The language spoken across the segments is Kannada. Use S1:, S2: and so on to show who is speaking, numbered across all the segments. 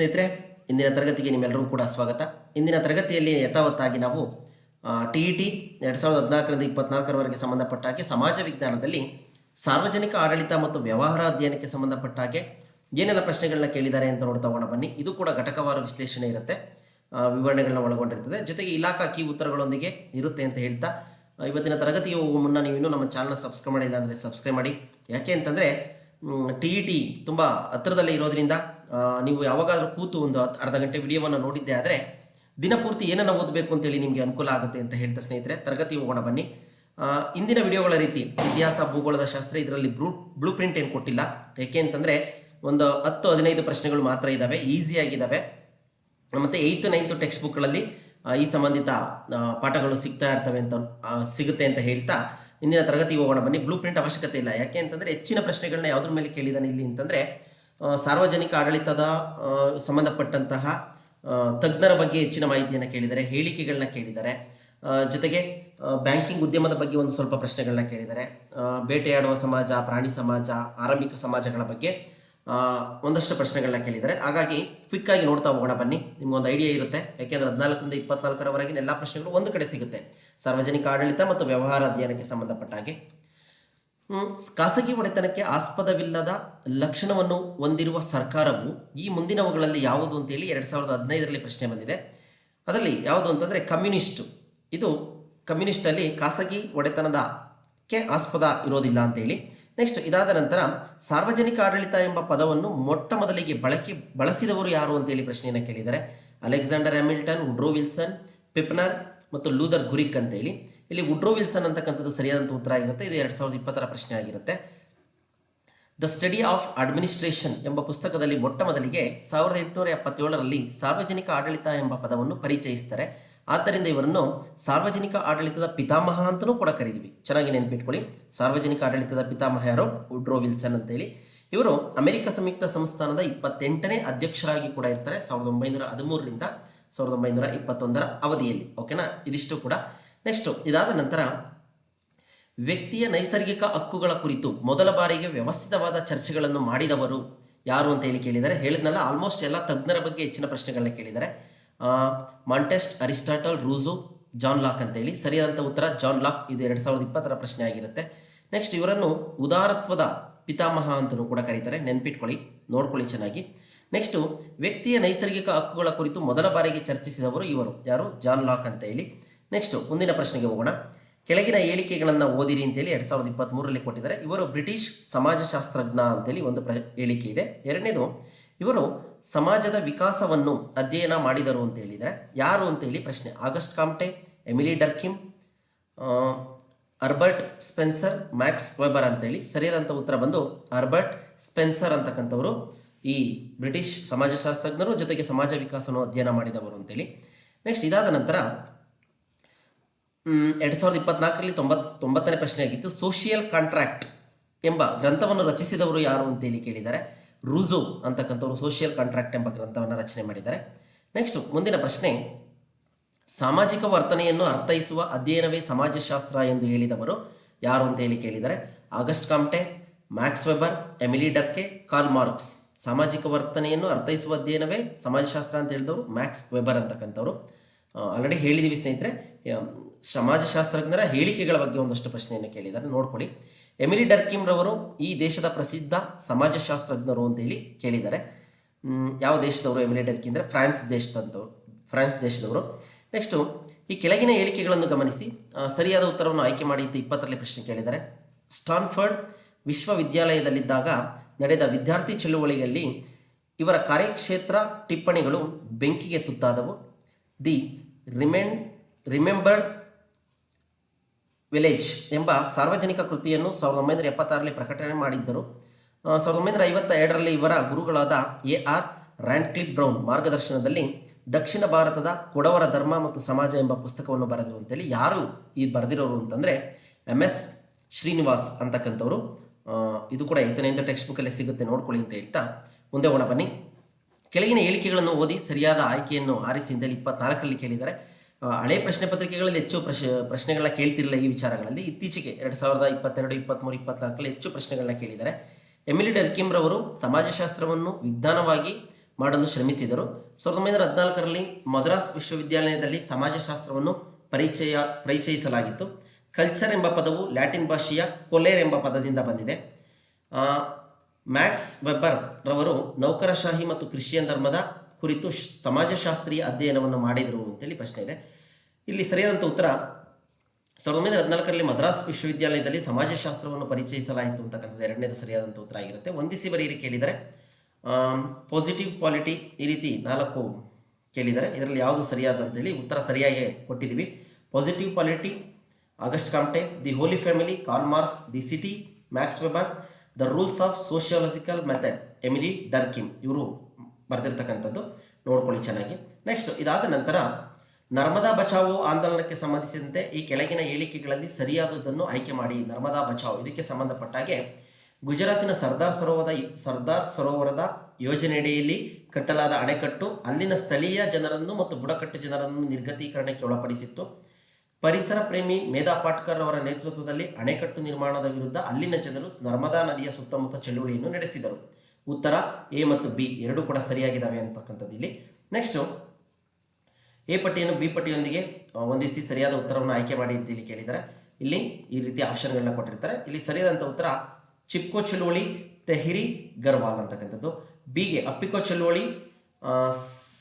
S1: ಸ್ನೇಹಿತರೆ, ಇಂದಿನ ತರಗತಿಗೆ ನಿಮ್ಮೆಲ್ಲರಿಗೂ ಕೂಡ ಸ್ವಾಗತ. ಇಂದಿನ ತರಗತಿಯಲ್ಲಿ ಯಥಾವತ್ತಾಗಿ ನಾವು ಟಿ ಇ ಟಿ ಎರಡು ಸಾವಿರದ ಹದಿನಾಲ್ಕರಿಂದ ಇಪ್ಪತ್ನಾಲ್ಕರವರೆಗೆ ಸಂಬಂಧಪಟ್ಟ ಹಾಗೆ ಸಮಾಜ ವಿಜ್ಞಾನದಲ್ಲಿ ಸಾರ್ವಜನಿಕ ಆಡಳಿತ ಮತ್ತು ವ್ಯವಹಾರ ಅಧ್ಯಯನಕ್ಕೆ ಸಂಬಂಧಪಟ್ಟ ಹಾಗೆ ಏನೆಲ್ಲ ಪ್ರಶ್ನೆಗಳನ್ನ ಕೇಳಿದ್ದಾರೆ ಅಂತ ನೋಡ್ತಾ ಹೋಗೋಣ ಬನ್ನಿ. ಇದು ಕೂಡ ಘಟಕವಾರ ವಿಶ್ಲೇಷಣೆ ಇರುತ್ತೆ. ವಿವರಣೆಗಳನ್ನ ಒಳಗೊಂಡಿರ್ತದೆ. ಜೊತೆಗೆ ಇಲಾಖಾ ಕೀ ಉತ್ತರಗಳೊಂದಿಗೆ ಇರುತ್ತೆ ಅಂತ ಹೇಳ್ತಾ ಇವತ್ತಿನ ತರಗತಿಗೆ ಹೋಗುವ ಮುನ್ನ ನೀವು ಇನ್ನೂ ನಮ್ಮ ಚಾನಲ್ನ ಸಬ್ಸ್ಕ್ರೈಬ್ ಮಾಡಿಲ್ಲ ಅಂದರೆ ಸಬ್ಸ್ಕ್ರೈಬ್ ಮಾಡಿ. ಯಾಕೆ ಅಂತಂದರೆ ಟಿ ಇ ಟಿ ತುಂಬ ಹತ್ತಿರದಲ್ಲೇ ಇರೋದ್ರಿಂದ ನೀವು ಯಾವಾಗಾದರೂ ಕೂತು ಒಂದು ಅರ್ಧ ಗಂಟೆ ವಿಡಿಯೋವನ್ನು ನೋಡಿದ್ದೆ ಆದರೆ ದಿನಪೂರ್ತಿ ಏನನ್ನು ಓದಬೇಕು ಅಂತೇಳಿ ನಿಮಗೆ ಅನುಕೂಲ ಆಗುತ್ತೆ ಅಂತ ಹೇಳ್ತಾ ಸ್ನೇಹಿತರೆ, ತರಗತಿ ಹೋಗೋಣ ಬನ್ನಿ. ಇಂದಿನ ವಿಡಿಯೋಗಳ ರೀತಿ, ಇತಿಹಾಸ, ಭೂಗೋಳದ ಶಾಸ್ತ್ರ, ಇದರಲ್ಲಿ ಬ್ಲೂ ಬ್ಲೂ ಪ್ರಿಂಟ್ ಏನು ಕೊಟ್ಟಿಲ್ಲ. ಯಾಕೆ ಅಂತಂದರೆ, ಒಂದು ಹತ್ತು, ಹದಿನೈದು ಪ್ರಶ್ನೆಗಳು ಮಾತ್ರ ಇದ್ದಾವೆ ಈಸಿಯಾಗಿದ್ದಾವೆ ಮತ್ತು ಏಯ್ತು ನೈನ್ತು ಟೆಕ್ಸ್ಟ್ ಬುಕ್ಗಳಲ್ಲಿ ಈ ಸಂಬಂಧಿತ ಪಾಠಗಳು ಸಿಗ್ತಾ ಇರ್ತವೆ ಅಂತ ಸಿಗುತ್ತೆ ಅಂತ ಹೇಳ್ತಾ ಇಂದಿನ ತರಗತಿ ಹೋಗೋಣ, ಬನ್ನಿ. ಬ್ಲೂ ಪ್ರಿಂಟ್ ಅವಶ್ಯಕತೆ ಇಲ್ಲ. ಯಾಕೆ ಅಂತಂದರೆ ಹೆಚ್ಚಿನ ಪ್ರಶ್ನೆಗಳನ್ನ ಯಾವುದ್ರ ಮೇಲೆ ಕೇಳಿದಾನೆ ಇಲ್ಲಿ ಅಂತಂದರೆ ಸಾರ್ವಜನಿಕ ಆಡಳಿತದ ಸಂಬಂಧಪಟ್ಟಂತಹ ತಜ್ಞರ ಬಗ್ಗೆ ಹೆಚ್ಚಿನ ಮಾಹಿತಿಯನ್ನು ಕೇಳಿದ್ದಾರೆ ಹೇಳಿಕೆಗಳನ್ನ ಕೇಳಿದ್ದಾರೆ. ಜೊತೆಗೆ ಬ್ಯಾಂಕಿಂಗ್ ಉದ್ಯಮದ ಬಗ್ಗೆ ಒಂದು ಸ್ವಲ್ಪ ಪ್ರಶ್ನೆಗಳನ್ನ ಕೇಳಿದ್ದಾರೆ. ಬೇಟೆಯಾಡುವ ಸಮಾಜ, ಪ್ರಾಣಿ ಸಮಾಜ, ಆರಂಭಿಕ ಸಮಾಜಗಳ ಬಗ್ಗೆ ಒಂದಷ್ಟು ಪ್ರಶ್ನೆಗಳನ್ನ ಕೇಳಿದರೆ ಹಾಗಾಗಿ ಕ್ವಿಕ್ ಆಗಿ ನೋಡ್ತಾ ಹೋಗೋಣ ಬನ್ನಿ. ನಿಮ್ಗೊಂದು ಐಡಿಯಾ ಇರುತ್ತೆ. ಯಾಕೆಂದ್ರೆ ಹದಿನಾಲ್ಕರಿಂದ ಇಪ್ಪತ್ನಾಲ್ಕರವರೆಗಿನ ಎಲ್ಲ ಪ್ರಶ್ನೆಗಳು ಒಂದು ಕಡೆ ಸಿಗುತ್ತೆ. ಸಾರ್ವಜನಿಕ ಆಡಳಿತ ಮತ್ತು ವ್ಯವಹಾರ ಅಧ್ಯಯನಕ್ಕೆ ಸಂಬಂಧಪಟ್ಟ ಹಾಗೆ. ಖಾಸಗಿ ಒಡೆತನಕ್ಕೆ ಆಸ್ಪದವಿಲ್ಲದ ಲಕ್ಷಣವನ್ನು ಹೊಂದಿರುವ ಸರ್ಕಾರವು ಈ ಮುಂದಿನವುಗಳಲ್ಲಿ ಯಾವುದು ಅಂತೇಳಿ ಎರಡು ಸಾವಿರದ ಹದಿನೈದರಲ್ಲಿ ಪ್ರಶ್ನೆ ಬಂದಿದೆ. ಅದರಲ್ಲಿ ಯಾವುದು ಅಂತಂದರೆ ಕಮ್ಯುನಿಸ್ಟ್. ಇದು ಕಮ್ಯುನಿಸ್ಟಲ್ಲಿ ಖಾಸಗಿ ಒಡೆತನದಕ್ಕೆ ಆಸ್ಪದ ಇರೋದಿಲ್ಲ ಅಂತೇಳಿ. ನೆಕ್ಸ್ಟ್ ಇದಾದ ನಂತರ ಸಾರ್ವಜನಿಕ ಆಡಳಿತ ಎಂಬ ಪದವನ್ನು ಮೊಟ್ಟ ಮೊದಲಿಗೆ ಬಳಕೆ, ಬಳಸಿದವರು ಯಾರು ಅಂತೇಳಿ ಪ್ರಶ್ನೆಯನ್ನು ಕೇಳಿದ್ದಾರೆ Alexander Hamilton, Woodrow Wilson, Pfiffner ಮತ್ತು ಲೂದರ್ ಗುರಿಕ್ ಅಂತೇಳಿ ಇಲ್ಲಿ ಉಡ್ರೋ ವಿಲ್ಸನ್ ಅಂತಕ್ಕಂಥದ್ದು ಸರಿಯಾದಂಥ ಉತ್ತರ ಆಗಿರುತ್ತೆ. ಇದು ಎರಡು ಸಾವಿರದ ಇಪ್ಪತ್ತರ ಪ್ರಶ್ನೆ ಆಗಿರುತ್ತೆ. ದ ಸ್ಟಡಿ ಆಫ್ ಅಡ್ಮಿನಿಸ್ಟ್ರೇಷನ್ ಎಂಬ ಪುಸ್ತಕದಲ್ಲಿ ಮೊಟ್ಟ ಮೊದಲಿಗೆ ಸಾವಿರದ ಎಂಟುನೂರ ಎಪ್ಪತ್ತೇಳರಲ್ಲಿ ಸಾರ್ವಜನಿಕ ಆಡಳಿತ ಎಂಬ ಪದವನ್ನು ಪರಿಚಯಿಸ್ತಾರೆ. ಆದ್ದರಿಂದ ಇವರನ್ನು ಸಾರ್ವಜನಿಕ ಆಡಳಿತದ ಪಿತಾಮಹ ಅಂತಲೂ ಕೂಡ ಕರೀತೀವಿ. ಚೆನ್ನಾಗಿ ನೆನಪಿಟ್ಕೊಳ್ಳಿ. ಸಾರ್ವಜನಿಕ ಆಡಳಿತದ ಪಿತಾಮಹ ಯಾರು? ಉಡ್ರೋ ವಿಲ್ಸನ್ ಅಂತೇಳಿ. ಇವರು ಅಮೆರಿಕ ಸಂಯುಕ್ತ ಸಂಸ್ಥಾನದ ಇಪ್ಪತ್ತೆಂಟನೇ ಅಧ್ಯಕ್ಷರಾಗಿ ಕೂಡ ಇರ್ತಾರೆ. ಸಾವಿರದ ಒಂಬೈನೂರ ಹದಿಮೂರರಿಂದ ಸಾವಿರದ ಒಂಬೈನೂರ ಇಪ್ಪತ್ತೊಂದರ ಅವಧಿಯಲ್ಲಿ. ಓಕೆನಾ? ಇದಿಷ್ಟು ಕೂಡ. ನೆಕ್ಸ್ಟ್ ಇದಾದ ನಂತರ ವ್ಯಕ್ತಿಯ ನೈಸರ್ಗಿಕ ಹಕ್ಕುಗಳ ಕುರಿತು ಮೊದಲ ಬಾರಿಗೆ ವ್ಯವಸ್ಥಿತವಾದ ಚರ್ಚೆಗಳನ್ನು ಮಾಡಿದವರು ಯಾರು ಅಂತ ಹೇಳಿ ಕೇಳಿದರೆ, ಹೇಳಿದ್ನಲ್ಲ ಆಲ್ಮೋಸ್ಟ್ ಎಲ್ಲ ತಜ್ಞರ ಬಗ್ಗೆ ಹೆಚ್ಚಿನ ಪ್ರಶ್ನೆಗಳನ್ನ ಕೇಳಿದ್ದಾರೆ. Montesquieu Aristotle Rousseau John Locke ಅಂತೇಳಿ ಸರಿಯಾದಂಥ ಉತ್ತರ ಜಾನ್ ಲಾಕ್ ಇದು ಎರಡು ಸಾವಿರದ ಇಪ್ಪತ್ತರ ಪ್ರಶ್ನೆ ಆಗಿರುತ್ತೆ. ನೆಕ್ಸ್ಟ್ ಇವರನ್ನು ಉದಾರತ್ವದ ಪಿತಾಮಹ ಅಂತಲೂ ಕೂಡ ಕರೀತಾರೆ. ನೆನ್ಪಿಟ್ಕೊಳ್ಳಿ, ನೋಡ್ಕೊಳ್ಳಿ ಚೆನ್ನಾಗಿ. ನೆಕ್ಸ್ಟು ವ್ಯಕ್ತಿಯ ನೈಸರ್ಗಿಕ ಹಕ್ಕುಗಳ ಕುರಿತು ಮೊದಲ ಬಾರಿಗೆ ಚರ್ಚಿಸಿದವರು ಇವರು. ಯಾರು? ಜಾನ್ ಲಾಕ್ ಅಂತ ಹೇಳಿ. ನೆಕ್ಸ್ಟು ಮುಂದಿನ ಪ್ರಶ್ನೆಗೆ ಹೋಗೋಣ. ಕೆಳಗಿನ ಹೇಳಿಕೆಗಳನ್ನು ಓದಿರಿ ಅಂತೇಳಿ ಎರಡು ಸಾವಿರದ ಇಪ್ಪತ್ತ್ಮೂರರಲ್ಲಿ ಕೊಟ್ಟಿದ್ದಾರೆ. ಇವರು ಬ್ರಿಟಿಷ್ ಸಮಾಜಶಾಸ್ತ್ರಜ್ಞ ಅಂತೇಳಿ ಒಂದು ಪ್ರ, ಹೇಳಿಕೆ ಇದೆ. ಎರಡನೇದು ಇವರು ಸಮಾಜದ ವಿಕಾಸವನ್ನು ಅಧ್ಯಯನ ಮಾಡಿದರು ಅಂತ ಹೇಳಿದರೆ, ಯಾರು ಅಂತೇಳಿ ಪ್ರಶ್ನೆ. August Comte, Emile Durkheim Herbert Spencer, Max Weber ಅಂತೇಳಿ ಸರಿಯಾದಂಥ ಉತ್ತರ ಬಂದು ಅರ್ಬರ್ಟ್ ಸ್ಪೆನ್ಸರ್ ಅಂತಕ್ಕಂಥವರು ಈ ಬ್ರಿಟಿಷ್ ಸಮಾಜಶಾಸ್ತ್ರಜ್ಞರು ಜೊತೆಗೆ ಸಮಾಜ ವಿಕಾಸವನ್ನು ಅಧ್ಯಯನ ಮಾಡಿದವರು ಅಂತೇಳಿ ನೆಕ್ಸ್ಟ್ ಇದಾದ ನಂತರ ಎರಡು ಸಾವಿರದ ಇಪ್ಪತ್ನಾಲ್ಕರಲ್ಲಿ ತೊಂಬತ್, ತೊಂಬತ್ತನೇ ಪ್ರಶ್ನೆ ಆಗಿತ್ತು ಸೋಷಿಯಲ್ ಕಾಂಟ್ರಾಕ್ಟ್ ಎಂಬ ಗ್ರಂಥವನ್ನು ರಚಿಸಿದವರು ಯಾರು ಅಂತೇಳಿ ಕೇಳಿದ್ದಾರೆ ರೂಸೋ ಅಂತಕ್ಕಂಥವ್ರು ಸೋಷಿಯಲ್ ಕಾಂಟ್ರಾಕ್ಟ್ ಎಂಬ ಗ್ರಂಥವನ್ನು ರಚನೆ ಮಾಡಿದ್ದಾರೆ. ನೆಕ್ಸ್ಟ್ ಮುಂದಿನ ಪ್ರಶ್ನೆ, ಸಾಮಾಜಿಕ ವರ್ತನೆಯನ್ನು ಅರ್ಥೈಸುವ ಅಧ್ಯಯನವೇ ಸಮಾಜಶಾಸ್ತ್ರ ಎಂದು ಹೇಳಿದವರು ಯಾರು ಅಂತ ಹೇಳಿ ಕೇಳಿದ್ದಾರೆ Auguste Comte, Max Weber, Emile Durkheim, Karl Marx. ಸಾಮಾಜಿಕ ವರ್ತನೆಯನ್ನು ಅರ್ಥೈಸುವ ಅಧ್ಯಯನವೇ ಸಮಾಜಶಾಸ್ತ್ರ ಅಂತ ಹೇಳಿದವರು ಮ್ಯಾಕ್ಸ್ ವೆಬರ್ ಅಂತಕ್ಕಂಥವ್ರು. ಆಲ್ರೆಡಿ ಹೇಳಿದೀವಿ ಸ್ನೇಹಿತರೆ ಸಮಾಜಶಾಸ್ತ್ರಜ್ಞರ ಹೇಳಿಕೆಗಳ ಬಗ್ಗೆ ಒಂದಷ್ಟು ಪ್ರಶ್ನೆಯನ್ನು ಕೇಳಿದ್ದಾರೆ. ನೋಡ್ಕೊಳ್ಳಿ. ಎಮಿಲಿ ಡರ್ಕಿಮ್ ರವರು ಈ ದೇಶದ ಪ್ರಸಿದ್ಧ ಸಮಾಜಶಾಸ್ತ್ರಜ್ಞರು ಅಂತೇಳಿ ಕೇಳಿದ್ದಾರೆ. ಮ್, ಯಾವ ದೇಶದವರು ಎಮಿಲಿ ಡರ್ಕಿಮ್ ಅಂದರೆ? ಫ್ರಾನ್ಸ್ ದೇಶದಂತವರು ಫ್ರಾನ್ಸ್ ದೇಶದವರು. ನೆಕ್ಸ್ಟು ಈ ಕೆಳಗಿನ ಹೇಳಿಕೆಗಳನ್ನು ಗಮನಿಸಿ. ಸರಿಯಾದ ಉತ್ತರವನ್ನು ಆಯ್ಕೆ ಮಾಡಿ ಅಂತ ಇಪ್ಪತ್ತರಲ್ಲಿ ಪ್ರಶ್ನೆ ಕೇಳಿದ್ದಾರೆ. ಸ್ಟಾನ್ಫರ್ಡ್ ವಿಶ್ವವಿದ್ಯಾಲಯದಲ್ಲಿದ್ದಾಗ ನಡೆದ ವಿದ್ಯಾರ್ಥಿ ಚಳುವಳಿಯಲ್ಲಿ ಇವರ ಕಾರ್ಯಕ್ಷೇತ್ರ ಟಿಪ್ಪಣಿಗಳು ಬೆಂಕಿಗೆ ತುತ್ತಾದವು. ದಿ ರಿಮೆನ್ ರಿಮೆಂಬರ್ಡ್ ವಿಲೇಜ್ ಎಂಬ ಸಾರ್ವಜನಿಕ ಕೃತಿಯನ್ನು ಸಾವಿರದ ಒಂಬೈನೂರ ಎಪ್ಪತ್ತಾರರಲ್ಲಿ ಪ್ರಕಟಣೆ ಮಾಡಿದ್ದರು. ಸಾವಿರದ ಒಂಬೈನೂರ ಐವತ್ತ ಎರಡರಲ್ಲಿ ಇವರ ಗುರುಗಳಾದ ಎ ಆರ್ ರ್ಯಾಂಡ್ಕ್ಲಿಪ್ ಬ್ರೌನ್ ಮಾರ್ಗದರ್ಶನದಲ್ಲಿ ದಕ್ಷಿಣ ಭಾರತದ ಕೊಡವರ ಧರ್ಮ ಮತ್ತು ಸಮಾಜ ಎಂಬ ಪುಸ್ತಕವನ್ನು ಬರೆದರು ಅಂತೇಳಿ ಯಾರು ಈ ಬರೆದಿರೋರು ಅಂತಂದರೆ ಎಂ ಎಸ್ ಶ್ರೀನಿವಾಸ್ ಅಂತಕ್ಕಂಥವ್ರು. ಇದು ಕೂಡ ಐದನೇ ಟೆಕ್ಸ್ಟ್ ಬುಕ್ಕಲ್ಲೇ ಸಿಗುತ್ತೆ, ನೋಡ್ಕೊಳ್ಳಿ ಅಂತ ಹೇಳ್ತಾ ಮುಂದೆ ಹೋಗೋಣ ಬನ್ನಿ. ಕೆಳಗಿನ ಹೇಳಿಕೆಗಳನ್ನು ಓದಿ ಸರಿಯಾದ ಆಯ್ಕೆಯನ್ನು ಆರಿಸಿ ಅಂತೇಳಿ ಇಪ್ಪತ್ನಾಲ್ಕರಲ್ಲಿ ಕೇಳಿದ್ದಾರೆ. ಹಳೆ ಪ್ರಶ್ನೆ ಪತ್ರಿಕೆಗಳಲ್ಲಿ ಹೆಚ್ಚು ಪ್ರಶ್, ಪ್ರಶ್ನೆಗಳನ್ನ ಕೇಳ್ತಿರಲಿಲ್ಲ ಈ ವಿಚಾರಗಳಲ್ಲಿ. ಇತ್ತೀಚೆಗೆ ಎರಡು ಸಾವಿರದ ಇಪ್ಪತ್ತೆರಡು, ಇಪ್ಪತ್ತ್ಮೂರು, ಇಪ್ಪತ್ನಾಲ್ಕರಲ್ಲಿ ಹೆಚ್ಚು ಪ್ರಶ್ನೆಗಳನ್ನ ಕೇಳಿದ್ದಾರೆ. ಎಮಿಲಿ ಡರ್ಕಿಮ್ ರವರು ಸಮಾಜಶಾಸ್ತ್ರವನ್ನು ವಿಜ್ಞಾನವಾಗಿ ಮಾಡಲು ಶ್ರಮಿಸಿದರು. ಸಾವಿರದ ಒಂಬೈನೂರ ಹದಿನಾಲ್ಕರಲ್ಲಿ ಮದ್ರಾಸ್ ವಿಶ್ವವಿದ್ಯಾಲಯದಲ್ಲಿ ಸಮಾಜಶಾಸ್ತ್ರವನ್ನು ಪರಿಚಯ, ಪರಿಚಯಿಸಲಾಗಿತ್ತು. ಕಲ್ಚರ್ ಎಂಬ ಪದವು ಲ್ಯಾಟಿನ್ ಭಾಷೆಯ ಕೊಲೇರ್ ಎಂಬ ಪದದಿಂದ ಬಂದಿದೆ. ಮ್ಯಾಕ್ಸ್ ವೆಬ್ಬರ್ ರವರು ನೌಕರಶಾಹಿ ಮತ್ತು ಕ್ರಿಶ್ಚಿಯನ್ ಧರ್ಮದ ಕುರಿತು ಸಮಾಜಶಾಸ್ತ್ರೀಯ ಅಧ್ಯಯನವನ್ನು ಮಾಡಿದರು ಅಂತೇಳಿ ಪ್ರಶ್ನೆ ಇದೆ. ಇಲ್ಲಿ ಸರಿಯಾದಂಥ ಉತ್ತರ, ಸಾವಿರದ ಒಂಬೈನೂರ ಹದಿನಾಲ್ಕರಲ್ಲಿ ಮದ್ರಾಸ್ ವಿಶ್ವವಿದ್ಯಾಲಯದಲ್ಲಿ ಸಮಾಜಶಾಸ್ತ್ರವನ್ನು ಪರಿಚಯಿಸಲಾಯಿತು ಅಂತಕ್ಕಂಥದ್ದು ಎರಡನೇದು ಸರಿಯಾದಂಥ ಉತ್ತರ ಆಗಿರುತ್ತೆ. ಒಂದಿಸಿ ಬರೀರಿ ಕೇಳಿದರೆ ಪಾಸಿಟಿವ್ ಕ್ವಾಲಿಟಿ ಈ ರೀತಿ ನಾಲ್ಕು ಕೇಳಿದರೆ, ಇದರಲ್ಲಿ ಯಾವುದು ಸರಿಯಾದ ಅಂತೇಳಿ ಉತ್ತರ ಸರಿಯಾಗಿ ಕೊಟ್ಟಿದ್ದೀವಿ. Positive quality August Comte, the holy family, Karl Marx, the city, Max Weber the rules of sociological method, Emile Durkheim ಇವರು ಬರೆದಿರ್ತಕ್ಕಂಥದ್ದು. ನೋಡ್ಕೊಳ್ಳಿ ಚೆನ್ನಾಗಿ. ನೆಕ್ಸ್ಟ್ ಇದಾದ ನಂತರ ನರ್ಮದಾ ಬಚಾವೋ ಆಂದೋಲನಕ್ಕೆ ಸಂಬಂಧಿಸಿದಂತೆ ಈ ಕೆಳಗಿನ ಹೇಳಿಕೆಗಳಲ್ಲಿ ಸರಿಯಾದದನ್ನು ಆಯ್ಕೆ ಮಾಡಿ. ನರ್ಮದಾ ಬಚಾವ್. ಇದಕ್ಕೆ ಸಂಬಂಧಪಟ್ಟ ಹಾಗೆ ಗುಜರಾತಿನ ಸರ್ದಾರ್ ಸರೋವರದ ಸರ್ದಾರ್ ಸರೋವರದ ಯೋಜನೆಯಡಿಯಲ್ಲಿ ಕಟ್ಟಲಾದ ಅಣೆಕಟ್ಟು ಅಲ್ಲಿನ ಸ್ಥಳೀಯ ಜನರನ್ನು ಮತ್ತು ಬುಡಕಟ್ಟು ಜನರನ್ನು ನಿರ್ಗತೀಕರಣಕ್ಕೆ ಒಳಪಡಿಸಿತ್ತು. ಪರಿಸರ ಪ್ರೇಮಿ ಮೇಧಾ ಪಾಟ್ಕರ್ ಅವರ ನೇತೃತ್ವದಲ್ಲಿ ಅಣೆಕಟ್ಟು ನಿರ್ಮಾಣದ ವಿರುದ್ಧ ಅಲ್ಲಿನ ಜನರು ನರ್ಮದಾ ನದಿಯ ಸುತ್ತಮುತ್ತ ಚಳುವಳಿಯನ್ನು ನಡೆಸಿದರು. ಉತ್ತರ ಎ ಮತ್ತು ಬಿ ಎರಡೂ ಕೂಡ ಸರಿಯಾಗಿದ್ದಾವೆ ಅಂತಕ್ಕಂಥದ್ದು ಇಲ್ಲಿ. ನೆಕ್ಸ್ಟು ಎ ಪಟ್ಟಿಯನ್ನು ಬಿ ಪಟ್ಟಿಯೊಂದಿಗೆ ಹೊಂದಿಸಿ ಸರಿಯಾದ ಉತ್ತರವನ್ನು ಆಯ್ಕೆ ಮಾಡಿ ಅಂತ ಇಲ್ಲಿ ಕೇಳಿದ್ದಾರೆ. ಇಲ್ಲಿ ಈ ರೀತಿ ಆಪ್ಷನ್ಗಳನ್ನ ಕೊಟ್ಟಿರ್ತಾರೆ. ಇಲ್ಲಿ ಸರಿಯಾದಂಥ ಉತ್ತರ ಚಿಪ್ಕೋ ಚಳುವಳಿ, ತೆಹಿರಿ, ಗರ್ವಾಲ್ ಅಂತಕ್ಕಂಥದ್ದು. ಬಿಗೆ ಅಪ್ಪಿಕೋ ಚಳುವಳಿ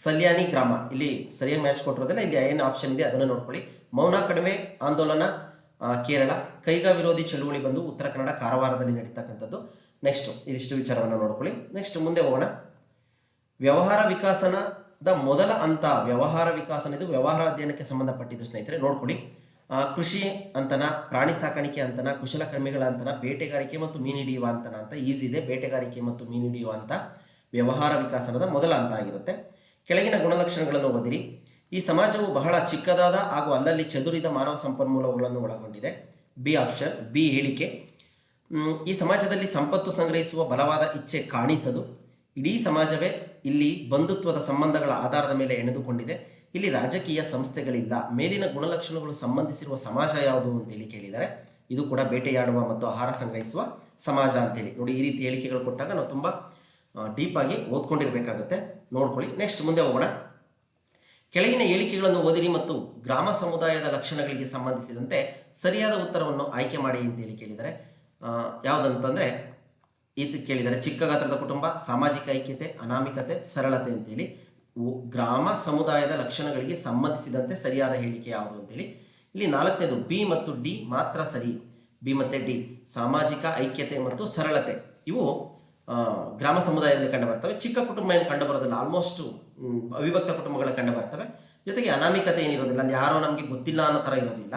S1: ಸಲ್ಯಾನಿ ಗ್ರಾಮ. ಇಲ್ಲಿ ಸರಿಯಾಗಿ ಮ್ಯಾಚ್ ಕೊಟ್ಟಿರೋದಿಲ್ಲ ಇಲ್ಲಿ ಏನು ಆಪ್ಷನ್ ಇದೆ ಅದನ್ನು ನೋಡ್ಕೊಳ್ಳಿ. ಮೌನ, ಕಡಿಮೆ, ಆಂದೋಲನ ಕೇರಳ ಕೈಗಾ ವಿರೋಧಿ ಚಳುವಳಿ ಬಂದು ಉತ್ತರ ಕನ್ನಡ ಕಾರವಾರದಲ್ಲಿ ನಡೀತಕ್ಕಂಥದ್ದು. ನೆಕ್ಸ್ಟ್ ಇದಿಷ್ಟು ವಿಚಾರವನ್ನು ನೋಡ್ಕೊಳ್ಳಿ. ನೆಕ್ಸ್ಟ್ ಮುಂದೆ ಹೋಗೋಣ. ವ್ಯವಹಾರ ವಿಕಾಸನದ ಮೊದಲ ಹಂತ, ವ್ಯವಹಾರ ವಿಕಾಸನ ಇದು ವ್ಯವಹಾರ ಅಧ್ಯಯನಕ್ಕೆ ಸಂಬಂಧಪಟ್ಟಿದ್ದು ಸ್ನೇಹಿತರೆ, ನೋಡ್ಕೊಳ್ಳಿ. ಕೃಷಿ ಅಂತನ, ಪ್ರಾಣಿ ಸಾಕಾಣಿಕೆ ಅಂತನ ಕುಶಲಕರ್ಮಿಗಳ ಅಂತನ, ಬೇಟೆಗಾರಿಕೆ ಮತ್ತು ಮೀನು ಹಿಡಿಯುವ ಅಂತನ ಅಂತ ಈಸಿ ಇದೆ. ಬೇಟೆಗಾರಿಕೆ ಮತ್ತು ಮೀನು ಹಿಡಿಯುವ ಅಂತ ವ್ಯವಹಾರ ವಿಕಾಸನದ ಮೊದಲ ಹಂತ ಆಗಿರುತ್ತೆ. ಕೆಳಗಿನ ಗುಣಲಕ್ಷಣಗಳನ್ನು ಓದಿರಿ. ಈ ಸಮಾಜವು ಬಹಳ ಚಿಕ್ಕದಾದ ಹಾಗೂ ಅಲ್ಲಲ್ಲಿ ಚದುರಿದ ಮಾನವ ಸಂಪನ್ಮೂಲಗಳನ್ನು ಒಳಗೊಂಡಿದೆ. B, option. ಬಿ, ಹೇಳಿಕೆ. ಈ ಸಮಾಜದಲ್ಲಿ ಸಂಪತ್ತು ಸಂಗ್ರಹಿಸುವ ಬಲವಾದ ಇಚ್ಛೆ ಕಾಣಿಸದು. ಇಡೀ ಸಮಾಜವೇ ಇಲ್ಲಿ ಬಂಧುತ್ವದ ಸಂಬಂಧಗಳ ಆಧಾರದ ಮೇಲೆ ಎಣೆದುಕೊಂಡಿದೆ. ಇಲ್ಲಿ ರಾಜಕೀಯ ಸಂಸ್ಥೆಗಳಿಲ್ಲ. ಮೇಲಿನ ಗುಣಲಕ್ಷಣಗಳು ಸಂಬಂಧಿಸಿರುವ ಸಮಾಜ ಯಾವುದು ಅಂತೇಳಿ ಕೇಳಿದರೆ ಇದು ಕೂಡ ಬೇಟೆಯಾಡುವ ಮತ್ತು ಆಹಾರ ಸಂಗ್ರಹಿಸುವ ಸಮಾಜ ಅಂತೇಳಿ. ನೋಡಿ ಈ ರೀತಿ ಹೇಳಿಕೆಗಳು ಕೊಟ್ಟಾಗ ನಾವು ತುಂಬ ಡೀಪ್ ಆಗಿ ಓದ್ಕೊಂಡಿರ್ಬೇಕಾಗುತ್ತೆ. ನೋಡ್ಕೊಳ್ಳಿ. ನೆಕ್ಸ್ಟ್ ಮುಂದೆ ಹೋಗೋಣ. ಕೆಳಗಿನ ಹೇಳಿಕೆಗಳನ್ನು ಓದಿರಿ ಮತ್ತು ಗ್ರಾಮ ಸಮುದಾಯದ ಲಕ್ಷಣಗಳಿಗೆ ಸಂಬಂಧಿಸಿದಂತೆ ಸರಿಯಾದ ಉತ್ತರವನ್ನು ಆಯ್ಕೆ ಮಾಡಿ ಅಂತೇಳಿ ಕೇಳಿದ್ದಾರೆ ಆ, ಯಾವುದಂತಂದ್ರೆ ಈತ ಕೇಳಿದ್ದಾರೆ ಚಿಕ್ಕ ಗಾತ್ರದ ಕುಟುಂಬ, ಸಾಮಾಜಿಕ ಐಕ್ಯತೆ, ಅನಾಮಿಕತೆ, ಸರಳತೆ ಅಂತೇಳಿ. ಗ್ರಾಮ ಸಮುದಾಯದ ಲಕ್ಷಣಗಳಿಗೆ ಸಂಬಂಧಿಸಿದಂತೆ ಸರಿಯಾದ ಹೇಳಿಕೆ ಯಾವುದು ಅಂತೇಳಿ. ಇಲ್ಲಿ ನಾಲ್ಕನೇದು ಬಿ ಮತ್ತು ಡಿ ಮಾತ್ರ ಸರಿ. ಬಿ ಮತ್ತು ಡಿ, ಸಾಮಾಜಿಕ ಐಕ್ಯತೆ ಮತ್ತು ಸರಳತೆ. ಇವು ಗ್ರಾಮ ಸಮುದಾಯದಲ್ಲಿ ಕಂಡುಬರ್ತವೆ. ಚಿಕ್ಕ ಕುಟುಂಬ ಏನು ಕಂಡುಬರೋದಿಲ್ಲ. ಆಲ್ಮೋಸ್ಟ್ ಅವಿಭಕ್ತ ಕುಟುಂಬಗಳು ಕಂಡುಬರ್ತವೆ. ಜೊತೆಗೆ ಅನಾಮಿಕತೆ ಏನಿರೋದಿಲ್ಲ. ಅಲ್ಲಿ ಯಾರೋ ನಮಗೆ ಗೊತ್ತಿಲ್ಲ ಅನ್ನೋ ಥರ ಇರೋದಿಲ್ಲ.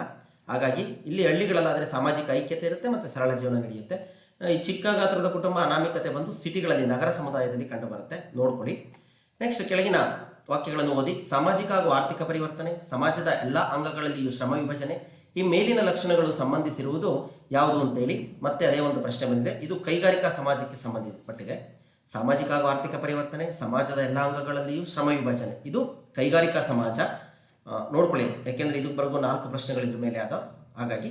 S1: ಹಾಗಾಗಿ ಇಲ್ಲಿ ಹಳ್ಳಿಗಳಲ್ಲಾದರೆ ಸಾಮಾಜಿಕ ಐಕ್ಯತೆ ಇರುತ್ತೆ ಮತ್ತು ಸರಳ ಜೀವನ ನಡೆಯುತ್ತೆ. ಈ ಚಿಕ್ಕ ಗಾತ್ರದ ಕುಟುಂಬ, ಅನಾಮಿಕತೆ ಬಂದು ಸಿಟಿಗಳಲ್ಲಿ ನಗರ ಸಮುದಾಯದಲ್ಲಿ ಕಂಡುಬರುತ್ತೆ. ನೋಡ್ಕೊಳ್ಳಿ. ನೆಕ್ಸ್ಟ್ ಕೆಳಗಿನ ವಾಕ್ಯಗಳನ್ನು ಓದಿ. ಸಾಮಾಜಿಕ ಹಾಗೂ ಆರ್ಥಿಕ ಪರಿವರ್ತನೆ, ಸಮಾಜದ ಎಲ್ಲ ಅಂಗಗಳಲ್ಲಿಯೂ ಶ್ರಮ ವಿಭಜನೆ, ಈ ಮೇಲಿನ ಲಕ್ಷಣಗಳು ಸಂಬಂಧಿಸಿರುವುದು ಯಾವುದು ಅಂತೇಳಿ ಮತ್ತೆ ಅದೇ ಒಂದು ಪ್ರಶ್ನೆ ಬಂದಿದೆ. ಇದು ಕೈಗಾರಿಕಾ ಸಮಾಜಕ್ಕೆ ಸಂಬಂಧಪಟ್ಟಿದೆ. ಸಾಮಾಜಿಕ ಹಾಗೂ ಆರ್ಥಿಕ ಪರಿವರ್ತನೆ, ಸಮಾಜದ ಎಲ್ಲ ಅಂಗಗಳಲ್ಲಿಯೂ ಶ್ರಮ ವಿಭಜನೆ. ಇದು ಕೈಗಾರಿಕಾ ಸಮಾಜ. ನೋಡ್ಕೊಳ್ಳಿ. ಯಾಕೆಂದ್ರೆ ಇದು ಬರೆಗೂ ನಾಲ್ಕು ಪ್ರಶ್ನೆಗಳಿದ್ರ ಮೇಲೆ ಆದ ಹಾಗಾಗಿ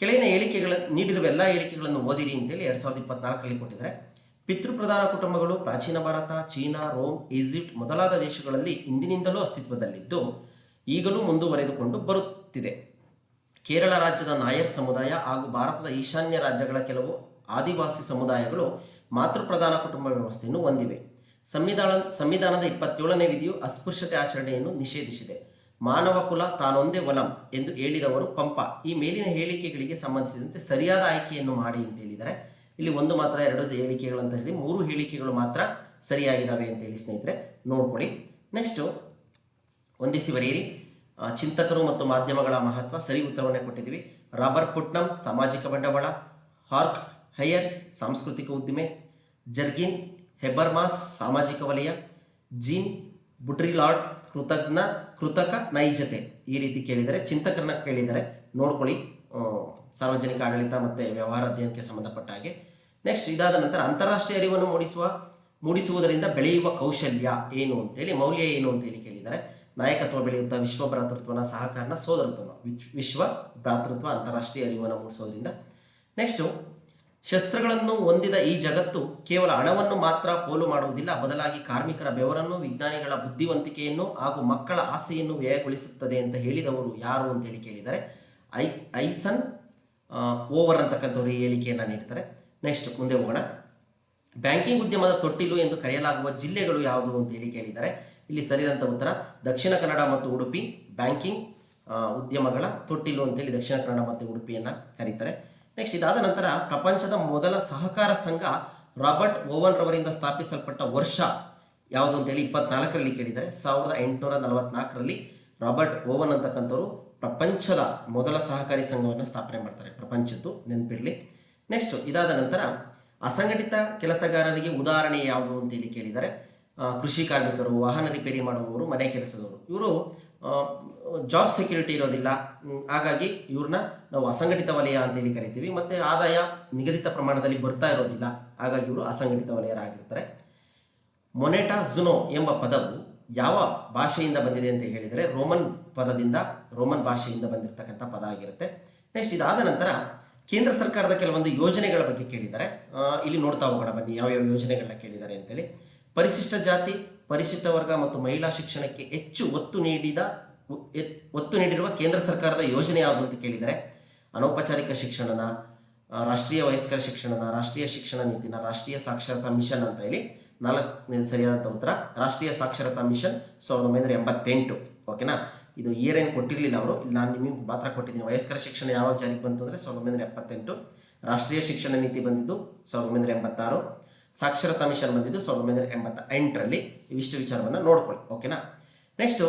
S1: ಕೆಳಗಿನ ಹೇಳಿಕೆಗಳ, ನೀಡಿರುವ ಎಲ್ಲ ಹೇಳಿಕೆಗಳನ್ನು ಓದಿರಿ ಅಂತೇಳಿ ಎರಡು ಸಾವಿರದ ಇಪ್ಪತ್ನಾಲ್ಕರಲ್ಲಿ ಕೊಟ್ಟಿದ್ದಾರೆ. ಪಿತೃಪ್ರಧಾನ ಕುಟುಂಬಗಳು, ಪ್ರಾಚೀನ ಭಾರತ, ಚೀನಾ, ರೋಮ್, ಈಜಿಪ್ಟ್ ಮೊದಲಾದ ದೇಶಗಳಲ್ಲಿ ಇಂದಿನಿಂದಲೂ ಅಸ್ತಿತ್ವದಲ್ಲಿದ್ದು ಈಗಲೂ ಮುಂದುವರೆದುಕೊಂಡು ಬರುತ್ತಿದೆ. ಕೇರಳ ರಾಜ್ಯದ ನಾಯರ್ ಸಮುದಾಯ ಹಾಗೂ ಭಾರತದ ಈಶಾನ್ಯ ರಾಜ್ಯಗಳ ಕೆಲವು ಆದಿವಾಸಿ ಸಮುದಾಯಗಳು ಮಾತೃಪ್ರಧಾನ ಕುಟುಂಬ ವ್ಯವಸ್ಥೆಯನ್ನು ಹೊಂದಿವೆ. ಸಂವಿಧಾನ, ಸಂವಿಧಾನದ ಇಪ್ಪತ್ತೇಳನೇ ವಿಧಿಯು ಅಸ್ಪೃಶ್ಯತೆ ಆಚರಣೆಯನ್ನು ನಿಷೇಧಿಸಿದೆ. ಮಾನವ ಕುಲ ತಾನೊಂದೇ ಒಲಂ ಎಂದು ಹೇಳಿದವರು ಪಂಪ. ಈ ಮೇಲಿನ ಹೇಳಿಕೆಗಳಿಗೆ ಸಂಬಂಧಿಸಿದಂತೆ ಸರಿಯಾದ ಆಯ್ಕೆಯನ್ನು ಮಾಡಿ ಅಂತ ಹೇಳಿದರೆ ಇಲ್ಲಿ ಒಂದು ಮಾತ್ರ, ಎರಡು ಹೇಳಿಕೆಗಳು ಅಂತ ಹೇಳಿ, ಮೂರು ಹೇಳಿಕೆಗಳು ಮಾತ್ರ ಸರಿಯಾಗಿದ್ದಾವೆ ಅಂತ ಹೇಳಿ ಸ್ನೇಹಿತರೆ, ನೋಡ್ಕೊಳ್ಳಿ. ನೆಕ್ಸ್ಟು ಒಂದಿಸಿ ಬರೆಯಿರಿ. ಚಿಂತಕರು ಮತ್ತು ಮಾಧ್ಯಮಗಳ ಮಹತ್ವ, ಸರಿ ಉತ್ತರವನ್ನೇ ಕೊಟ್ಟಿದ್ದೀವಿ. ರಾಬರ್ ಪುಟ್ನಮ್ ಸಾಮಾಜಿಕ ಬಂಡವಾಳ. ಹಾರ್ಕ್ ಹೈಯರ್, ಸಾಂಸ್ಕೃತಿಕ ಉದ್ದಿಮೆ. ಜರ್ಗಿನ್ ಹೆಬರ್ಮಾಸ್ ಸಾಮಾಜಿಕ ವಲಯ. ಜೀನ್ ಬುಟ್ರಿಲಾರ್ಡ್, ಕೃತಜ್ಞ ಕೃತಕ ನೈಜತೆ ಈ ರೀತಿ ಕೇಳಿದರೆ, ಚಿಂತಕರನ್ನ ಕೇಳಿದರೆ ನೋಡ್ಕೊಳ್ಳಿ. ಸಾರ್ವಜನಿಕ ಆಡಳಿತ ಮತ್ತು ವ್ಯವಹಾರ ಅಧ್ಯಯನಕ್ಕೆ ಸಂಬಂಧಪಟ್ಟ ಹಾಗೆ. ನೆಕ್ಸ್ಟ್ ಇದಾದ ನಂತರ ಅಂತಾರಾಷ್ಟ್ರೀಯ ಅರಿವನ್ನು ಮೂಡಿಸುವ, ಮೂಡಿಸುವುದರಿಂದ ಬೆಳೆಯುವ ಕೌಶಲ್ಯ ಏನು ಅಂತೇಳಿ, ಮೌಲ್ಯ ಏನು ಅಂತೇಳಿ ಕೇಳಿದರೆ, ನಾಯಕತ್ವ ಬೆಳೆಯುತ್ತಾ ವಿಶ್ವ ಭ್ರಾತೃತ್ವನ ಸಹಕಾರನ ಸೋದರತ್ವನ ವಿಶ್ವ ಭ್ರಾತೃತ್ವ ಅಂತಾರಾಷ್ಟ್ರೀಯ ಅರಿವನ್ನು ಮೂಡಿಸೋದ್ರಿಂದ ನೆಕ್ಸ್ಟು ಶಸ್ತ್ರಗಳನ್ನು ಹೊಂದಿದ ಈ ಜಗತ್ತು ಕೇವಲ ಹಣವನ್ನು ಮಾತ್ರ ಪೋಲು ಮಾಡುವುದಿಲ್ಲ, ಬದಲಾಗಿ ಕಾರ್ಮಿಕರ ಬೆವರನ್ನು, ವಿಜ್ಞಾನಿಗಳ ಬುದ್ಧಿವಂತಿಕೆಯನ್ನು ಹಾಗೂ ಮಕ್ಕಳ ಆಸೆಯನ್ನು ವ್ಯಯಗೊಳಿಸುತ್ತದೆ ಅಂತ ಹೇಳಿದವರು ಯಾರು ಅಂತ ಹೇಳಿ ಕೇಳಿದ್ದಾರೆ ಐ, ಐಸನ್ ಓವರ್ ಅಂತಕ್ಕಂಥವ್ರು ಈ ಹೇಳಿಕೆಯನ್ನು ನೀಡ್ತಾರೆ. ನೆಕ್ಸ್ಟ್ ಮುಂದೆ ಹೋಗೋಣ. ಬ್ಯಾಂಕಿಂಗ್ ಉದ್ಯಮದ ತೊಟ್ಟಿಲು ಎಂದು ಕರೆಯಲಾಗುವ ಜಿಲ್ಲೆಗಳು ಯಾವುದು ಅಂತ ಹೇಳಿ ಕೇಳಿದ್ದಾರೆ ಇಲ್ಲಿ ಸರಿದಂಥ ಉತ್ತರ, ದಕ್ಷಿಣ ಕನ್ನಡ ಮತ್ತು ಉಡುಪಿ ಬ್ಯಾಂಕಿಂಗ್ ಉದ್ಯಮಗಳ ತೊಟ್ಟಿಲು ಅಂತೇಳಿ ದಕ್ಷಿಣ ಕನ್ನಡ ಮತ್ತು ಉಡುಪಿಯನ್ನು ಕರೀತಾರೆ. ನೆಕ್ಸ್ಟ್ ಇದಾದ ನಂತರ ಪ್ರಪಂಚದ ಮೊದಲ ಸಹಕಾರ ಸಂಘ ರಾಬರ್ಟ್ ಓವನ್ ರವರಿಂದ ಸ್ಥಾಪಿಸಲ್ಪಟ್ಟ ವರ್ಷ ಯಾವುದು ಅಂತೇಳಿ ಇಪ್ಪತ್ನಾಲ್ಕರಲ್ಲಿ ಕೇಳಿದರೆ. ಸಾವಿರದ ಎಂಟುನೂರ ನಲವತ್ನಾಲ್ಕರಲ್ಲಿ ರಾಬರ್ಟ್ ಓವನ್ ಅಂತಕ್ಕಂಥವ್ರು ಪ್ರಪಂಚದ ಮೊದಲ ಸಹಕಾರಿ ಸಂಘವನ್ನು ಸ್ಥಾಪನೆ ಮಾಡ್ತಾರೆ. ಪ್ರಪಂಚದ್ದು ನೆನಪಿರಲಿ. ನೆಕ್ಸ್ಟ್ ಇದಾದ ನಂತರ ಅಸಂಘಟಿತ ಕೆಲಸಗಾರರಿಗೆ ಉದಾಹರಣೆ ಯಾವುದು ಅಂತೇಳಿ ಕೇಳಿದರೆ ಕೃಷಿ ಕಾರ್ಮಿಕರು, ವಾಹನ ರಿಪೇರಿ ಮಾಡುವವರು, ಮನೆ ಕೆಲಸದವರು. ಇವರು ಜಾಬ್ ಸೆಕ್ಯೂರಿಟಿ ಇರೋದಿಲ್ಲ. ಹಾಗಾಗಿ ಇವ್ರನ್ನ ನಾವು ಅಸಂಘಟಿತ ವಲಯ ಅಂತೇಳಿ ಕರಿತೀವಿ. ಮತ್ತು ಆದಾಯ ನಿಗದಿತ ಪ್ರಮಾಣದಲ್ಲಿ ಬರ್ತಾ ಇರೋದಿಲ್ಲ. ಹಾಗಾಗಿ ಇವರು ಅಸಂಘಟಿತ ವಲಯರಾಗಿರ್ತಾರೆ. ಮೊನೆಟಾ ಜುನೋ ಎಂಬ ಪದವು ಯಾವ ಭಾಷೆಯಿಂದ ಬಂದಿದೆ ಅಂತ ಹೇಳಿದರೆ ರೋಮನ್ ಪದದಿಂದ ರೋಮನ್ ಭಾಷೆಯಿಂದ ಬಂದಿರತಕ್ಕಂಥ ಪದ ಆಗಿರುತ್ತೆ. ನೆಕ್ಸ್ಟ್ ಇದಾದ ನಂತರ ಕೇಂದ್ರ ಸರ್ಕಾರದ ಕೆಲವೊಂದು ಯೋಜನೆಗಳ ಬಗ್ಗೆ ಕೇಳಿದ್ದಾರೆ ಇಲ್ಲಿ ನೋಡ್ತಾ ಹೋಗೋಣ ಬನ್ನಿ ಯಾವ್ಯಾವ ಯೋಜನೆಗಳನ್ನ ಕೇಳಿದ್ದಾರೆ ಅಂತೇಳಿ. ಪರಿಶಿಷ್ಟ ಜಾತಿ, ಪರಿಶಿಷ್ಟ ವರ್ಗ ಮತ್ತು ಮಹಿಳಾ ಶಿಕ್ಷಣಕ್ಕೆ ಹೆಚ್ಚು ಒತ್ತು ನೀಡಿದ ಒತ್ತು ನೀಡಿರುವ ಕೇಂದ್ರ ಸರ್ಕಾರದ ಯೋಜನೆ ಯಾವುದು ಅಂತ ಕೇಳಿದರೆ, ಅನೌಪಚಾರಿಕ ಶಿಕ್ಷಣನ ರಾಷ್ಟ್ರೀಯ ವಯಸ್ಕರ ಶಿಕ್ಷಣನ, ರಾಷ್ಟ್ರೀಯ ಶಿಕ್ಷಣ ನೀತಿನ, ರಾಷ್ಟ್ರೀಯ ಸಾಕ್ಷರತಾ ಮಿಷನ್ ಅಂತ ಹೇಳಿ ನಾಲ್ಕನೇ ಸರಿಯಾದಂಥ ಉತ್ತರ, ರಾಷ್ಟ್ರೀಯ ಸಾಕ್ಷರತಾ ಮಿಷನ್ ಸಾವಿರದ ಒಂಬೈನೂರ ಎಂಬತ್ತೆಂಟು. ಓಕೆನಾ? ಇದು ಇಯರ್ ಏನು ಕೊಟ್ಟಿರಲಿಲ್ಲ ಅವರು. ಇಲ್ಲಿ ನಾನು ನಿಮಗೆ ಮಾತ್ರ ಕೊಟ್ಟಿದ್ದೀನಿ. ವಯಸ್ಕರ ಶಿಕ್ಷಣ ಯಾವಾಗ ಜಾರಿಗೆ ಬಂತು ಅಂದರೆ ಸಾವಿರದ ಒಂಬೈನೂರ ಎಪ್ಪತ್ತೆಂಟು. ರಾಷ್ಟ್ರೀಯ ಶಿಕ್ಷಣ ನೀತಿ ಬಂದಿದ್ದು ಸಾವಿರದ ಒಂಬೈನೂರ ಎಂಬತ್ತಾರು. ಸಾಕ್ಷರತಾ ಮಿಷನ್ ಬಂದಿದ್ದು ಸಾವಿರದ ಒಂಬೈನೂರ ಎಂಬತ್ತ ಎಂಟರಲ್ಲಿ ಇವಿಷ್ಟು ವಿಚಾರವನ್ನು ನೋಡ್ಕೊಳ್ಳಿ. ಓಕೆನಾ? ನೆಕ್ಸ್ಟು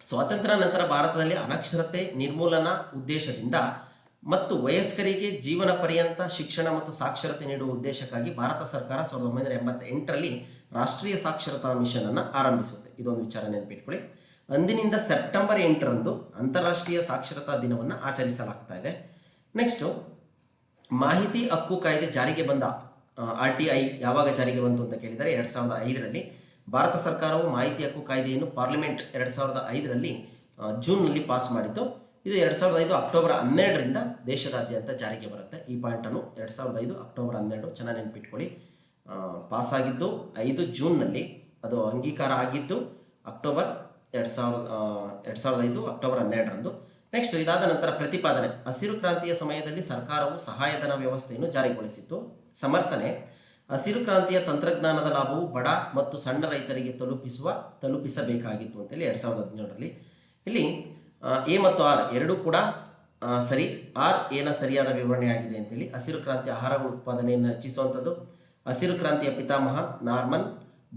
S1: ಸ್ವಾತಂತ್ರ್ಯ ನಂತರ ಭಾರತದಲ್ಲಿ ಅನಕ್ಷರತೆ ನಿರ್ಮೂಲನಾ ಉದ್ದೇಶದಿಂದ ಮತ್ತು ವಯಸ್ಕರಿಗೆ ಜೀವನ ಪರ್ಯಂತ ಶಿಕ್ಷಣ ಮತ್ತು ಸಾಕ್ಷರತೆ ನೀಡುವ ಉದ್ದೇಶಕ್ಕಾಗಿ ಭಾರತ ಸರ್ಕಾರ ಸಾವಿರದ ಒಂಬೈನೂರ ಎಂಬತ್ತ ಎಂಟರಲ್ಲಿ ರಾಷ್ಟ್ರೀಯ ಸಾಕ್ಷರತಾ ಮಿಷನ್ ಅನ್ನು ಆರಂಭಿಸುತ್ತೆ. ಇದೊಂದು ವಿಚಾರ ನೆನಪಿಟ್ಕೊಳ್ಳಿ. ಅಂದಿನಿಂದ ಸೆಪ್ಟೆಂಬರ್ ಎಂಟರಂದು ಅಂತಾರಾಷ್ಟ್ರೀಯ ಸಾಕ್ಷರತಾ ದಿನವನ್ನು ಆಚರಿಸಲಾಗ್ತಾ ಇದೆ. ನೆಕ್ಸ್ಟು ಮಾಹಿತಿ ಹಕ್ಕು ಕಾಯ್ದೆ ಜಾರಿಗೆ ಬಂದ ಆರ್ ಟಿ ಐ ಯಾವಾಗ ಜಾರಿಗೆ ಬಂತು ಅಂತ ಕೇಳಿದರೆ ಎರಡು ಸಾವಿರದ ಐದರಲ್ಲಿ ಭಾರತ ಸರ್ಕಾರವು ಮಾಹಿತಿ ಹಕ್ಕು ಕಾಯ್ದೆಯನ್ನು ಪಾರ್ಲಿಮೆಂಟ್ ಎರಡು ಸಾವಿರದ ಐದರಲ್ಲಿ ಜೂನ್ನಲ್ಲಿ ಪಾಸ್ ಮಾಡಿತ್ತು. ಇದು ಎರಡು ಸಾವಿರದ ಐದು ಅಕ್ಟೋಬರ್ ಹನ್ನೆರಡರಿಂದ ದೇಶದಾದ್ಯಂತ ಜಾರಿಗೆ ಬರುತ್ತೆ. ಈ ಪಾಯಿಂಟನ್ನು ಎರಡು ಸಾವಿರದ ಐದು ಅಕ್ಟೋಬರ್ ಹನ್ನೆರಡು ಚೆನ್ನಾಗಿ ನೆನಪಿಟ್ಕೊಳ್ಳಿ. ಪಾಸಾಗಿದ್ದು ಐದು ಜೂನ್ನಲ್ಲಿ ಅದು ಅಂಗೀಕಾರ ಆಗಿದ್ದು ಅಕ್ಟೋಬರ್ ಎರಡು ಸಾವಿರದ ಎರಡು ಸಾವಿರದ ಐದು ಅಕ್ಟೋಬರ್ ಹನ್ನೆರಡರಂದು. ನೆಕ್ಸ್ಟ್ ಇದಾದ ನಂತರ ಪ್ರತಿಪಾದನೆ. ಹಸಿರು ಕ್ರಾಂತಿಯ ಸಮಯದಲ್ಲಿ ಸರ್ಕಾರವು ಸಹಾಯಧನ ವ್ಯವಸ್ಥೆಯನ್ನು ಜಾರಿಗೊಳಿಸಿತ್ತು. ಸಮರ್ಥನೆ. ಹಸಿರು ಕ್ರಾಂತಿಯ ತಂತ್ರಜ್ಞಾನದ ಲಾಭವು ಬಡ ಮತ್ತು ಸಣ್ಣ ರೈತರಿಗೆ ತಲುಪಿಸುವ, ತಲುಪಿಸಬೇಕಾಗಿತ್ತು ಅಂತೇಳಿ ಎರಡು ಸಾವಿರದ ಹದಿನೇಳರಲ್ಲಿ. ಇಲ್ಲಿ ಎ ಮತ್ತು ಆರ್ ಎರಡೂ ಕೂಡ ಸರಿ, ಆರ್ ಏನ ಸರಿಯಾದ ವಿವರಣೆ ಆಗಿದೆ ಅಂತೇಳಿ ಹಸಿರು ಕ್ರಾಂತಿ ಆಹಾರಗಳ ಉತ್ಪಾದನೆಯನ್ನು ಹೆಚ್ಚಿಸುವಂಥದ್ದು. ಹಸಿರು ಕ್ರಾಂತಿಯ ಪಿತಾಮಹ ನಾರ್ಮನ್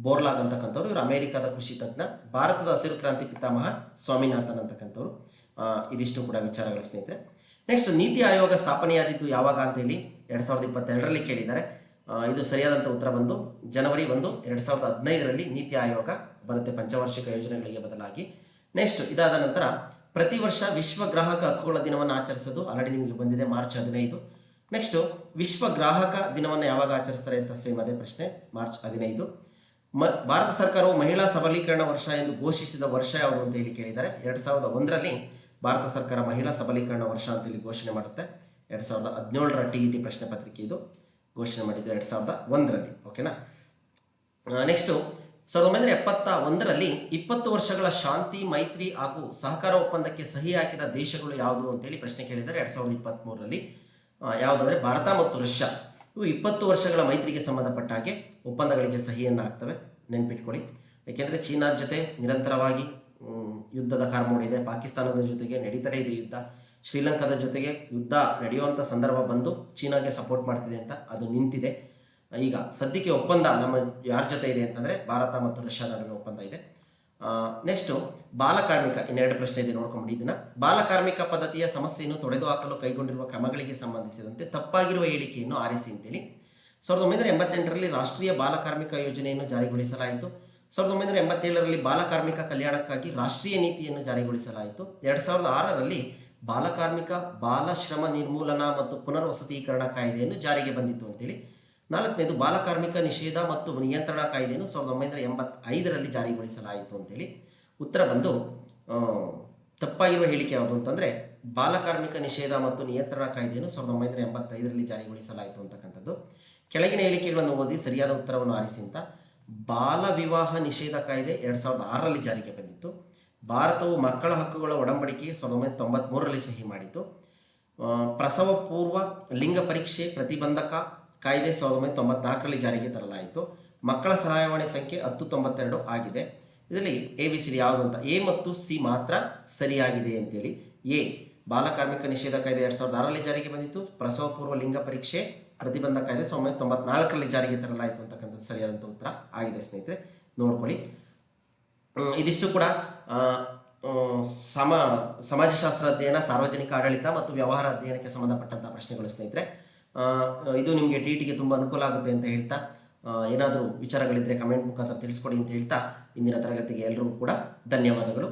S1: ಬೋರ್ಲಾಗ್ ಅಂತಕ್ಕಂಥವ್ರು. ಇವರು ಅಮೆರಿಕದ ಕೃಷಿ ತಜ್ಞ. ಭಾರತದ ಹಸಿರು ಕ್ರಾಂತಿ ಪಿತಾಮಹ ಸ್ವಾಮಿನಾಥನ್ ಅಂತಕ್ಕಂಥವ್ರು. ಇದಿಷ್ಟು ಕೂಡ ವಿಚಾರಗಳ ಸ್ನೇಹಿತರೆ. ನೆಕ್ಸ್ಟ್, ನೀತಿ ಆಯೋಗ ಸ್ಥಾಪನೆಯಾದಿದ್ದು ಯಾವಾಗ ಅಂತೇಳಿ ಎರಡು ಸಾವಿರದ ಇಪ್ಪತ್ತೆರಡರಲ್ಲಿ ಕೇಳಿದ್ದಾರೆ. ಇದು ಸರಿಯಾದಂಥ ಉತ್ತರ ಬಂದು ಜನವರಿ ಒಂದು, ಎರಡು ಸಾವಿರದ ಹದಿನೈದರಲ್ಲಿ ನೀತಿ ಆಯೋಗ ಬರುತ್ತೆ ಪಂಚವಾರ್ಷಿಕ ಯೋಜನೆಗಳಿಗೆ ಬದಲಾಗಿ. ನೆಕ್ಸ್ಟ್ ಇದಾದ ನಂತರ ಪ್ರತಿ ವರ್ಷ ವಿಶ್ವ ಗ್ರಾಹಕ ಹಕ್ಕುಗಳ ದಿನವನ್ನು ಆಚರಿಸೋದು ಆಲ್ರೆಡಿ ನಿಮಗೆ ಬಂದಿದೆ ಮಾರ್ಚ್ ಹದಿನೈದು. ನೆಕ್ಸ್ಟು ವಿಶ್ವ ಗ್ರಾಹಕ ದಿನವನ್ನು ಯಾವಾಗ ಆಚರಿಸ್ತಾರೆ ಅಂತ ಸೇಮ್ ಅದೇ ಪ್ರಶ್ನೆ, ಮಾರ್ಚ್ ಹದಿನೈದು. ಮ, ಭಾರತ ಸರ್ಕಾರವು ಮಹಿಳಾ ಸಬಲೀಕರಣ ವರ್ಷ ಎಂದು ಘೋಷಿಸಿದ ವರ್ಷ ಯಾವುದು ಅಂತ ಹೇಳಿ ಕೇಳಿದ್ದಾರೆ ಎರಡು ಸಾವಿರದ ಒಂದರಲ್ಲಿ ಭಾರತ ಸರ್ಕಾರ ಮಹಿಳಾ ಸಬಲೀಕರಣ ವರ್ಷ ಅಂತೇಳಿ ಘೋಷಣೆ ಮಾಡುತ್ತೆ. ಎರಡು ಸಾವಿರದ ಹದಿನೇಳರ ಟಿ ಇ ಟಿ ಪ್ರಶ್ನೆ ಪತ್ರಿಕೆ ಇದು. ಘೋಷಣೆ ಮಾಡಿದ್ದು ಎರಡು ಸಾವಿರದ ಒಂದರಲ್ಲಿ ಓಕೆನಾ ನೆಕ್ಸ್ಟು ಸಾವಿರದ ಒಂಬೈನೂರ ಎಪ್ಪತ್ತ ಒಂದರಲ್ಲಿ ಇಪ್ಪತ್ತು ವರ್ಷಗಳ ಶಾಂತಿ, ಮೈತ್ರಿ ಹಾಗೂ ಸಹಕಾರ ಒಪ್ಪಂದಕ್ಕೆ ಸಹಿ ಹಾಕಿದ ದೇಶಗಳು ಯಾವುದು ಅಂತೇಳಿ ಪ್ರಶ್ನೆ ಕೇಳಿದ್ದಾರೆ ಎರಡು ಸಾವಿರದ ಇಪ್ಪತ್ತ್ಮೂರರಲ್ಲಿ ಯಾವುದಂದರೆ ಭಾರತ ಮತ್ತು ರಷ್ಯಾ. ಇವು ಇಪ್ಪತ್ತು ವರ್ಷಗಳ ಮೈತ್ರಿಗೆ ಸಂಬಂಧಪಟ್ಟ ಹಾಗೆ ಒಪ್ಪಂದಗಳಿಗೆ ಸಹಿಯನ್ನು ಹಾಕ್ತವೆ. ನೆನ್ಪಿಟ್ಕೊಳ್ಳಿ. ಏಕೆಂದರೆ ಚೀನಾದ ಜೊತೆ ನಿರಂತರವಾಗಿ ಯುದ್ಧದ ಕಾರ್ಮೋಡಿದೆ ಪಾಕಿಸ್ತಾನದ ಜೊತೆಗೆ ನಡೀತಲೇ ಇದೆ ಯುದ್ಧ. ಶ್ರೀಲಂಕಾದ ಜೊತೆಗೆ ಯುದ್ಧ ನಡೆಯುವಂಥ ಸಂದರ್ಭ ಬಂದು ಚೀನಾಗೆ ಸಪೋರ್ಟ್ ಮಾಡ್ತಿದೆ ಅಂತ ಅದು ನಿಂತಿದೆ. ಈಗ ಸದ್ಯಕ್ಕೆ ಒಪ್ಪಂದ ನಮ್ಮ ಯಾರ ಜೊತೆ ಇದೆ ಅಂತಂದರೆ ಭಾರತ ಮತ್ತು ರಷ್ಯಾದ ನಡುವೆ ಒಪ್ಪಂದ ಇದೆ. ನೆಕ್ಸ್ಟು ಬಾಲಕಾರ್ಮಿಕ ಇನ್ನೆರಡು ಪ್ರಶ್ನೆ ಇದೆ ನೋಡ್ಕೊಂಬಿಡಿ ಇದನ್ನ. ಬಾಲಕಾರ್ಮಿಕ ಪದ್ಧತಿಯ ಸಮಸ್ಯೆಯನ್ನು ತೊಡೆದು ಹಾಕಲು ಕೈಗೊಂಡಿರುವ ಕ್ರಮಗಳಿಗೆ ಸಂಬಂಧಿಸಿದಂತೆ ತಪ್ಪಾಗಿರುವ ಹೇಳಿಕೆಯನ್ನು ಆರಿಸಿ ಅಂತೇಳಿ. ಸಾವಿರದ ಒಂಬೈನೂರ ಎಂಬತ್ತೆಂಟರಲ್ಲಿ ರಾಷ್ಟ್ರೀಯ ಬಾಲಕಾರ್ಮಿಕ ಯೋಜನೆಯನ್ನು ಜಾರಿಗೊಳಿಸಲಾಯಿತು. ಸಾವಿರದ ಒಂಬೈನೂರ ಎಂಬತ್ತೇಳರಲ್ಲಿ ಬಾಲಕಾರ್ಮಿಕ ಕಲ್ಯಾಣಕ್ಕಾಗಿ ರಾಷ್ಟ್ರೀಯ ನೀತಿಯನ್ನು ಜಾರಿಗೊಳಿಸಲಾಯಿತು. ಎರಡು ಸಾವಿರದ ಆರರಲ್ಲಿ ಬಾಲಕಾರ್ಮಿಕ ಬಾಲ ಶ್ರಮ ನಿರ್ಮೂಲನಾ ಮತ್ತು ಪುನರ್ವಸತೀಕರಣ ಕಾಯ್ದೆಯನ್ನು ಜಾರಿಗೆ ಬಂದಿತ್ತು ಅಂತೇಳಿ. ನಾಲ್ಕನೇದು ಬಾಲಕಾರ್ಮಿಕ ನಿಷೇಧ ಮತ್ತು ನಿಯಂತ್ರಣ ಕಾಯ್ದೆಯನ್ನು ಸಾವಿರದ ಒಂಬೈನೂರ ಎಂಬತ್ತೈದರಲ್ಲಿ ಜಾರಿಗೊಳಿಸಲಾಯಿತು ಅಂತೇಳಿ. ಉತ್ತರ ಬಂದು ತಪ್ಪಾಗಿರುವ ಹೇಳಿಕೆ ಯಾವುದು ಅಂತಂದರೆ, ಬಾಲಕಾರ್ಮಿಕ ನಿಷೇಧ ಮತ್ತು ನಿಯಂತ್ರಣ ಕಾಯ್ದೆಯನ್ನು ಸಾವಿರದ ಒಂಬೈನೂರ ಎಂಬತ್ತೈದರಲ್ಲಿ ಜಾರಿಗೊಳಿಸಲಾಯಿತು ಅಂತಕ್ಕಂಥದ್ದು. ಕೆಳಗಿನ ಹೇಳಿಕೆಗಳನ್ನು ಓದಿ ಸರಿಯಾದ ಉತ್ತರವನ್ನು ಆರಿಸಿ ಅಂತ. ಬಾಲ ವಿವಾಹ ನಿಷೇಧ ಕಾಯ್ದೆ ಎರಡು ಸಾವಿರದ ಆರರಲ್ಲಿ ಜಾರಿಗೆ ಬಂದಿತ್ತು. ಭಾರತವು ಮಕ್ಕಳ ಹಕ್ಕುಗಳ ಒಡಂಬಡಿಕೆಗೆ ಸಾವಿರದ ಒಂಬೈನೂರ ತೊಂಬತ್ಮೂರರಲ್ಲಿ ಸಹಿ ಮಾಡಿತು ಪ್ರಸವ ಪೂರ್ವ ಲಿಂಗ ಪರೀಕ್ಷೆ ಪ್ರತಿಬಂಧಕ ಕಾಯ್ದೆ ಸಾವಿರದ ಒಂಬೈನೂರ ತೊಂಬತ್ನಾಲ್ಕರಲ್ಲಿ ಜಾರಿಗೆ ತರಲಾಯಿತು. ಮಕ್ಕಳ ಸಹಾಯವಾಣಿ ಸಂಖ್ಯೆ ಹತ್ತು ತೊಂಬತ್ತೆರಡು ಆಗಿದೆ. ಇದರಲ್ಲಿ ಎ, ಬಿ, ಸಿ ಯಾವುದು ಅಂತ? ಎ ಮತ್ತು ಸಿ ಮಾತ್ರ ಸರಿಯಾಗಿದೆ ಅಂತೇಳಿ. ಎ ಬಾಲಕಾರ್ಮಿಕ ನಿಷೇಧ ಕಾಯ್ದೆ ಎರಡು ಸಾವಿರದ ಆರರಲ್ಲಿ ಜಾರಿಗೆ ಬಂದಿತ್ತು. ಪ್ರಸವ ಪೂರ್ವ ಲಿಂಗ ಪರೀಕ್ಷೆ ಪ್ರತಿಬಂಧ ಕಾಯ್ದೆ ಸಾವಿರದ ತೊಂಬತ್ನಾಲ್ಕರಲ್ಲಿ ಜಾರಿಗೆ ತರಲಾಯಿತು ಅಂತಕ್ಕಂಥದ್ದು ಸರಿಯಾದಂಥ ಉತ್ತರ ಆಗಿದೆ ಸ್ನೇಹಿತರೆ. ನೋಡ್ಕೊಳ್ಳಿ. ಇದಿಷ್ಟು ಕೂಡ ಸಮ ಸಮಾಜಶಾಸ್ತ್ರ ಅಧ್ಯಯನ ಸಾರ್ವಜನಿಕ ಆಡಳಿತ ಮತ್ತು ವ್ಯವಹಾರ ಅಧ್ಯಯನಕ್ಕೆ ಸಂಬಂಧಪಟ್ಟಂಥ ಪ್ರಶ್ನೆಗಳು ಸ್ನೇಹಿತರೆ. ಇದು ನಿಮಗೆ ಟಿ ಟಿಗೆ ತುಂಬ ಅನುಕೂಲ ಆಗುತ್ತೆ ಅಂತ ಹೇಳ್ತಾ ಏನಾದರೂ ವಿಚಾರಗಳಿದ್ದರೆ ಕಮೆಂಟ್ ಮುಖಾಂತರ ತಿಳಿಸ್ಕೊಡಿ ಅಂತ ಹೇಳ್ತಾ, ಇಂದಿನ ತರಗತಿಗೆ ಎಲ್ಲರಿಗೂ ಕೂಡ ಧನ್ಯವಾದಗಳು.